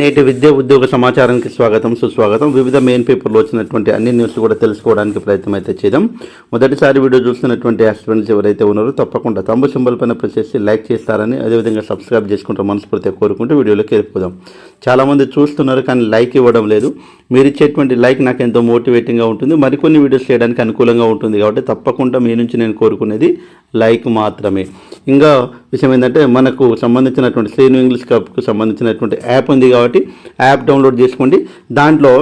నేటి విద్య ఉద్యోగ సమాచారానికి స్వాగతం సుస్వాగతం. వివిధ మెయిన్ పేపర్లో వచ్చినటువంటి అన్ని న్యూస్ కూడా తెలుసుకోవడానికి ప్రయత్నం అయితే చేద్దాం. మొదటిసారి వీడియో చూస్తున్నటువంటి ఆస్పిరెంట్స్ ఎవరైతే ఉన్నారో తప్పకుండా తమ్ము సింబల్ పైన ప్రెస్ చేసి లైక్ చేస్తారని అదేవిధంగా సబ్స్క్రైబ్ చేసుకుంటారు మనస్ఫూర్తిగా కోరుకుంటూ వీడియోలోకి వెళ్ళిపోదాం. చాలామంది చూస్తున్నారు కానీ లైక్ ఇవ్వడం లేదు. మీరు ఇచ్చేటువంటి లైక్ నాకు ఎంతో మోటివేటింగ్గా ఉంటుంది. మరికొన్ని వీడియోస్ చేయడానికి అనుకూలంగా ఉంటుంది కాబట్టి తప్పకుండా మీ నుంచి నేను కోరుకునేది లైక్ మాత్రమే. ఇంకా విషయం ఏంటంటే మనకు సంబంధించినటువంటి శ్రీను ఇంగ్లీష్ కప్కు సంబంధించినటువంటి యాప్ ఉంది కాబట్టి యాప్ డౌన్లోడ్ చేసుకోండి. దాంట్లో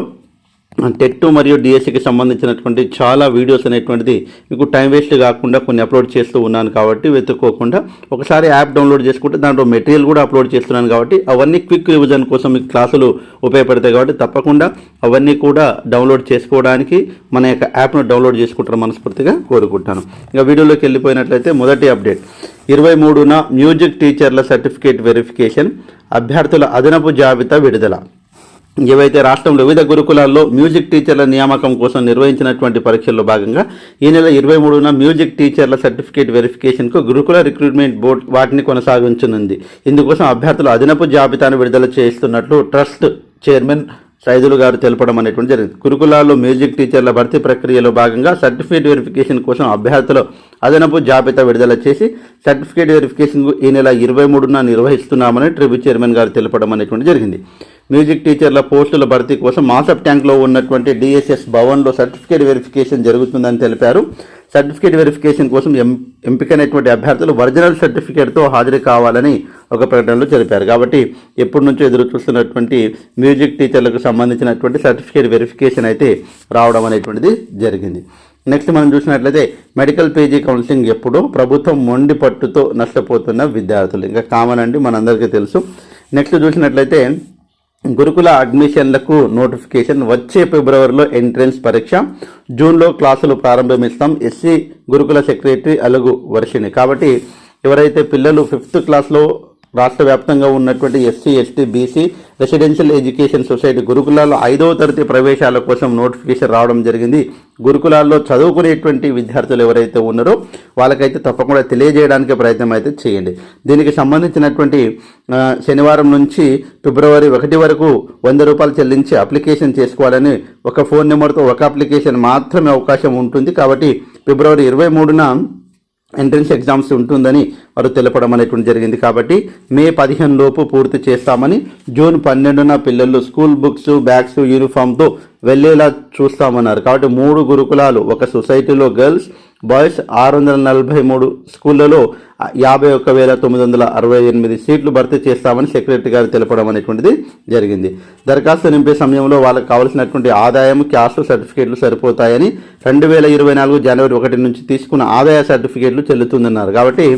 టెట్ మరియు డిఎస్సికి సంబంధించినటువంటి చాలా వీడియోస్ అనేటువంటిది మీకు టైం వేస్ట్ కాకుండా కొన్ని అప్లోడ్ చేస్తూ ఉన్నాను కాబట్టి వెతుక్కోకుండా ఒకసారి యాప్ డౌన్లోడ్ చేసుకుంటే దాంట్లో మెటీరియల్ కూడా అప్లోడ్ చేస్తున్నాను కాబట్టి అవన్నీ క్విక్ రివిజన్ కోసం మీకు క్లాసులు ఉపయోగపడతాయి కాబట్టి తప్పకుండా అవన్నీ కూడా డౌన్లోడ్ చేసుకోవడానికి మన యొక్క యాప్ను డౌన్లోడ్ చేసుకుంటారు మనస్ఫూర్తిగా కోరుకుంటాను. ఇంకా వీడియోలోకి వెళ్ళిపోయినట్లయితే మొదటి అప్డేట్. ఇరవై మూడున మ్యూజిక్ టీచర్ల సర్టిఫికేట్ వెరిఫికేషన్ అభ్యర్థుల అదనపు జాబితా విడుదల. ఏవైతే రాష్ట్రంలో వివిధ గురుకులాల్లో మ్యూజిక్ టీచర్ల నియామకం కోసం నిర్వహించినటువంటి పరీక్షల్లో భాగంగా ఈ నెల ఇరవై మూడున మ్యూజిక్ టీచర్ల సర్టిఫికేట్ వెరిఫికేషన్కు గురుకుల రిక్రూట్మెంట్ బోర్డు వాటిని కొనసాగించనుంది. ఇందుకోసం అభ్యర్థుల అదనపు జాబితాను విడుదల చేస్తున్నట్లు ట్రస్ట్ చైర్మన్ సైదులు గారు తెలపడం అనేటువంటి జరిగింది. గురుకులాల్లో మ్యూజిక్ టీచర్ల భర్తీ ప్రక్రియలో భాగంగా సర్టిఫికేట్ వెరిఫికేషన్ కోసం అభ్యర్థుల అదనపు జాబితా విడుదల చేసి సర్టిఫికేట్ వెరిఫికేషన్ ఈ నెల ఇరవై మూడున నిర్వహిస్తున్నామని ట్రిబ్యూ చైర్మన్ గారు తెలపడం అనేటువంటి జరిగింది. మ్యూజిక్ టీచర్ల పోస్టుల భర్తీ కోసం మాసప్ ట్యాంక్లో ఉన్నటువంటి డిఎస్ఎస్ భవన్లో సర్టిఫికేట్ వెరిఫికేషన్ జరుగుతుందని తెలిపారు. సర్టిఫికేట్ వెరిఫికేషన్ కోసం ఎం ఎంపికైనటువంటి అభ్యర్థులు ఒరిజినల్ సర్టిఫికేట్తో హాజరు కావాలని ఒక ప్రకటనలో తెలిపారు కాబట్టి ఎప్పటి నుంచో ఎదురు చూస్తున్నటువంటి మ్యూజిక్ టీచర్లకు సంబంధించినటువంటి సర్టిఫికేట్ వెరిఫికేషన్ అయితే రావడం అనేటువంటిది జరిగింది. నెక్స్ట్ మనం చూసినట్లయితే మెడికల్ పేజీ కౌన్సిలింగ్ ఎప్పుడు ప్రభుత్వం మొండి పట్టుతో నష్టపోతున్న విద్యార్థులు. ఇంకా కామన్ అండి మనందరికీ తెలుసు. నెక్స్ట్ చూసినట్లయితే గురుకుల అడ్మిషన్లకు నోటిఫికేషన్. వచ్చే ఫిబ్రవరిలో ఎంట్రన్స్ పరీక్ష. జూన్లో క్లాసులు ప్రారంభమిస్తాం. ఎస్సీ గురుకుల సెక్రటరీ అలుగు వర్షిని కాబట్టి ఎవరైతే పిల్లలు ఫిఫ్త్ క్లాస్లో రాష్ట్ర వ్యాప్తంగా ఉన్నటువంటి SC ST BC residential education society గురుకులాల్లో ఐదవ తరగతి ప్రవేశాల కోసం నోటిఫికేషన్ రావడం జరిగింది. గురుకులాల్లో చదువుకునేటువంటి విద్యార్థులు ఎవరైతే ఉన్నారో వాళ్ళకైతే తప్పకుండా తెలియజేయడానికి ప్రయత్నం అయితే చేయండి. దీనికి సంబంధించినటువంటి శనివారం నుంచి ఫిబ్రవరి ఒకటి వరకు వంద రూపాయలు చెల్లించి అప్లికేషన్ చేసుకోవాలని ఒక ఫోన్ నెంబర్తో ఒక అప్లికేషన్ మాత్రమే అవకాశం ఉంటుంది. కాబట్టి ఫిబ్రవరి ఇరవై మూడున ఎంట్రన్స్ ఎగ్జామ్స్ ఉంటుందని వారు తెలపడం అనేటువంటి జరిగింది కాబట్టి మే పదిహేను లోపు పూర్తి చేస్తామని జూన్ పన్నెండున పిల్లలు స్కూల్ బుక్స్ బ్యాగ్స్ యూనిఫామ్తో వెళ్ళేలా చూస్తామన్నారు. కాబట్టి మూడు గురుకులాలు ఒక సొసైటీలో గర్ల్స్ బాయ్స్ ఆరు వందల నలభై మూడు స్కూళ్ళలో యాభై ఒక్క వేల తొమ్మిది వందల అరవై ఎనిమిది సీట్లు భర్తీ చేస్తామని సెక్రటరీ గారు తెలపడం అనేటువంటిది జరిగింది. దరఖాస్తు నింపే సమయంలో వాళ్ళకి కావాల్సినటువంటి ఆదాయం క్యాస్ట్ సర్టిఫికేట్లు సరిపోతాయని రెండు వేల ఇరవై నాలుగు జనవరి ఒకటి నుంచి తీసుకున్న ఆదాయ సర్టిఫికేట్లు చెల్లుతుందన్నారు. కాబట్టి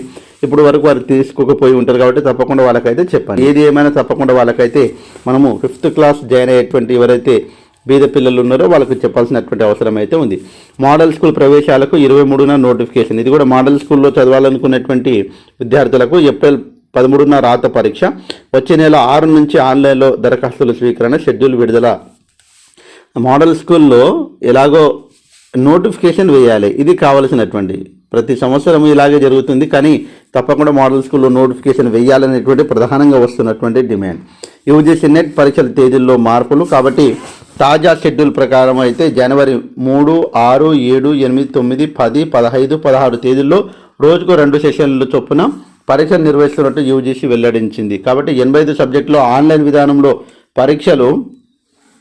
ఇప్పుడు వరకు వారు తీసుకోకపోయి ఉంటారు కాబట్టి తప్పకుండా వాళ్ళకైతే చెప్పండి. ఏది ఏమైనా తప్పకుండా వాళ్ళకైతే మనము ఫిఫ్త్ క్లాస్ జాయిన్ అయ్యేటువంటి ఎవరైతే బీద పిల్లలు ఉన్నారో వాళ్ళకి చెప్పాల్సినటువంటి అవసరం అయితే ఉంది. మోడల్ స్కూల్ ప్రవేశాలకు ఇరవై మూడున నోటిఫికేషన్. ఇది కూడా మోడల్ స్కూల్లో చదవాలనుకున్నటువంటి విద్యార్థులకు ఏప్రిల్ పదమూడున రాత పరీక్ష. వచ్చే నెల ఆరు నుంచి ఆన్లైన్లో దరఖాస్తుల స్వీకరణ షెడ్యూల్ విడుదల. మోడల్ స్కూల్లో ఎలాగో నోటిఫికేషన్ వేయాలి. ఇది కావలసినటువంటి ప్రతి సంవత్సరం ఇలాగే జరుగుతుంది. కానీ తప్పకుండా మోడల్ స్కూల్లో నోటిఫికేషన్ వేయాలనేటువంటి ప్రధానంగా వస్తున్నటువంటి డిమాండ్. యూజీసీ నెట్ పరీక్షల తేదీల్లో మార్పులు. కాబట్టి తాజా షెడ్యూల్ ప్రకారం అయితే జనవరి మూడు ఆరు ఏడు ఎనిమిది తొమ్మిది పది పదహైదు పదహారు తేదీల్లో రోజుకు రెండు సెషన్లు చొప్పున పరీక్షలు నిర్వహిస్తున్నట్టు యూజీసీ వెల్లడించింది. కాబట్టి ఎనభై ఐదు సబ్జెక్టులో ఆన్లైన్ విధానంలో పరీక్షలు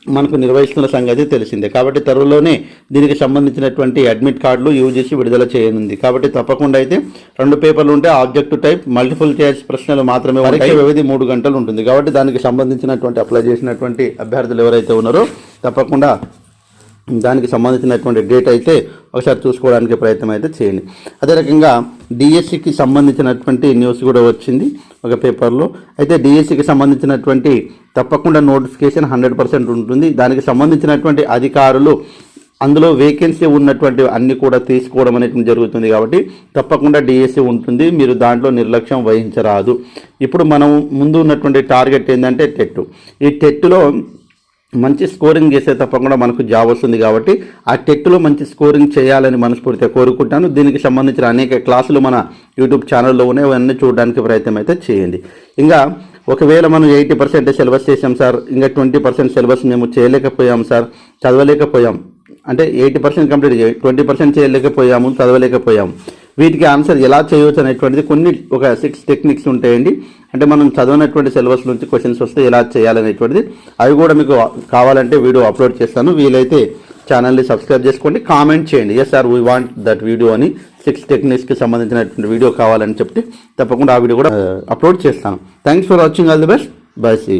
మనకు నిర్వహిస్తున్న సంగతి తెలిసిందే. కాబట్టి త్వరలోనే దీనికి సంబంధించినటువంటి అడ్మిట్ కార్డులు యూజ్ చేసి విడుదల చేయనుంది. కాబట్టి తప్పకుండా అయితే రెండు పేపర్లు ఉంటే ఆబ్జెక్టు టైప్ మల్టిపుల్ చాయిస్ ప్రశ్నలు మాత్రమే పరీక్ష వ్యవధి మూడు గంటలు ఉంటుంది. కాబట్టి దానికి సంబంధించినటువంటి అప్లై చేసినటువంటి అభ్యర్థులు ఎవరైతే ఉన్నారో తప్పకుండా దానికి సంబంధించినటువంటి డేట్ అయితే ఒకసారి చూసుకోవడానికి ప్రయత్నం అయితే చేయండి. అదే రకంగా డిఎస్సికి సంబంధించినటువంటి న్యూస్ కూడా వచ్చింది ఒక పేపర్లో. అయితే డిఎస్సికి సంబంధించినటువంటి తప్పకుండా నోటిఫికేషన్ హండ్రెడ్ పర్సెంట్ ఉంటుంది. దానికి సంబంధించినటువంటి అధికారులు అందులో వేకెన్సీ ఉన్నటువంటి అన్ని కూడా తీసుకోవడం అనేది జరుగుతుంది కాబట్టి తప్పకుండా డిఎస్సి ఉంటుంది. మీరు దాంట్లో నిర్లక్ష్యం వహించరాదు. ఇప్పుడు మనం ముందు ఉన్నటువంటి టార్గెట్ ఏంటంటే టెట్ ఈ టెట్లో మంచి స్కోరింగ్ చేస్తే తప్పకుండా మనకు జాబ్ వస్తుంది కాబట్టి ఆ టెట్లో మంచి స్కోరింగ్ చేయాలని మనస్ఫూర్తిగా కోరుకుంటాను. దీనికి సంబంధించిన అనేక క్లాసులు మన యూట్యూబ్ ఛానల్లో ఉన్నాయి. అవన్నీ చూడడానికి ప్రయత్నం అయితే చేయండి. ఇంకా ఒకవేళ మనం ఎయిటీ పర్సెంట్ సిలబస్ చేసాం సార్ ఇంకా ట్వంటీ పర్సెంట్ సిలబస్ మేము చేయలేకపోయాం సార్ చదవలేకపోయాం. అంటే ఎయిటీ పర్సెంట్ కంప్లీట్ చేయ ట్వంటీ పర్సెంట్ చేయలేకపోయాము చదవలేకపోయాము. వీటికి ఆన్సర్ ఎలా చేయవచ్చు అనేటువంటిది కొన్ని ఒక సిక్స్ టెక్నిక్స్ ఉంటాయండి. అంటే మనం చదవనటువంటి సిలబస్ నుంచి క్వశ్చన్స్ వస్తే ఎలా చేయాలనేటువంటిది. అవి కూడా మీకు కావాలంటే వీడియో అప్లోడ్ చేస్తాను. వీలైతే ఛానల్ని సబ్స్క్రైబ్ చేసుకోండి. కామెంట్ చేయండి. Yes sir we want that video అని సిక్స్ టెక్నిక్స్కి సంబంధించినటువంటి వీడియో కావాలని చెప్తే తప్పకుండా ఆ వీడియో కూడా అప్లోడ్ చేస్తాను. Thanks for watching all the best bye see